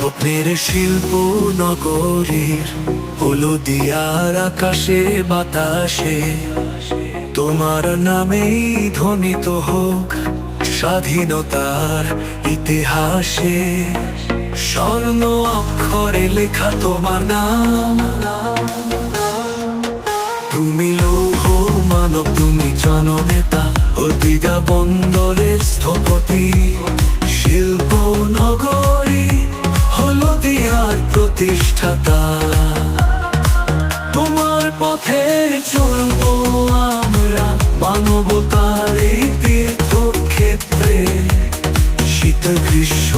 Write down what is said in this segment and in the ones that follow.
মেরে শিল্প নগরীর, হলদিয়ার আকাশে বাতাসে। তোমার নামেই ধ্বনিত হোক স্বাধীনতার ইতিহাসে। স্বর্ণ অক্ষরে লেখা তোমার নাম। তুমি লৌহ মানব, তুমি জননেতা অতিগা বন্দরের হলদিয়ার প্রতিষ্ঠাতা। তোমার পথে চলবো আমরা মানবতার এই তীর্থক্ষেত্রে। শীত গ্রীষ্ম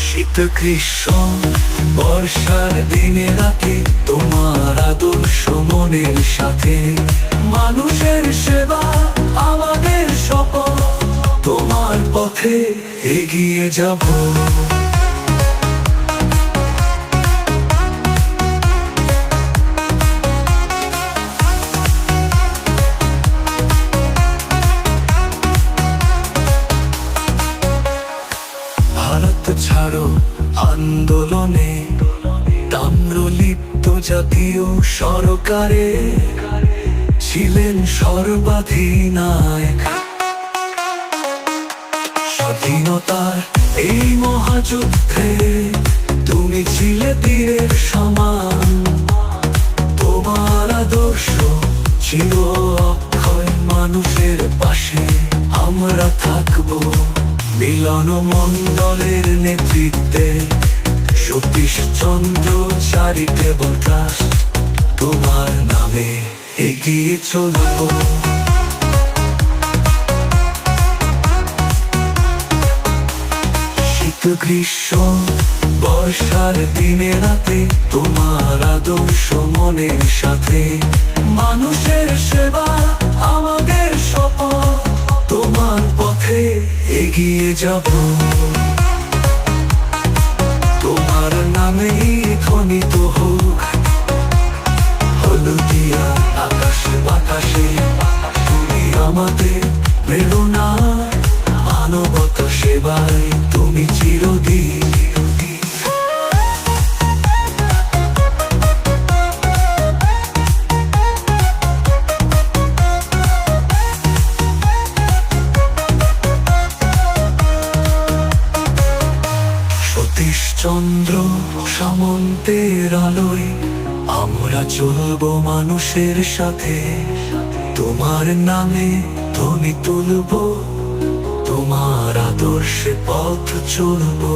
শীত গ্রীষ্ম, বর্ষার দিনে রাতে তোমার আদর্শ মনের সাথে। মানুষের সেবা আমাদের শপথ তোমার পথে এগিয়ে যাব। ভারত ছাড়ো আন্দোলনে। তাম্রলিপ্ত জাতীয় সরকারে ছিলেন সর্বাধিনায়ক। স্বাধীনতার এই মহাযুদ্ধে তুমি ছিলে তীরের সমান। তোমার আদর্শ ছিল মিলন মণ্ডলের নেতৃত্বে সতীশ চন্দ্র চ্যারিটেবল ট্রাস্ট তোমার নামে এগিয়ে চলবো। শীত গ্রীষ্ম, বর্ষার দিনে রাতে তোমার আদর্শ মনের সাথে মানুষের সেবা এগিয়ে যাব। চন্দ্র সামন্তের আলোয় আমরা চলব মানুষের সাথে। তোমার নামে ধ্বনি তুলব, তোমার আদর্শে পথ চলবো।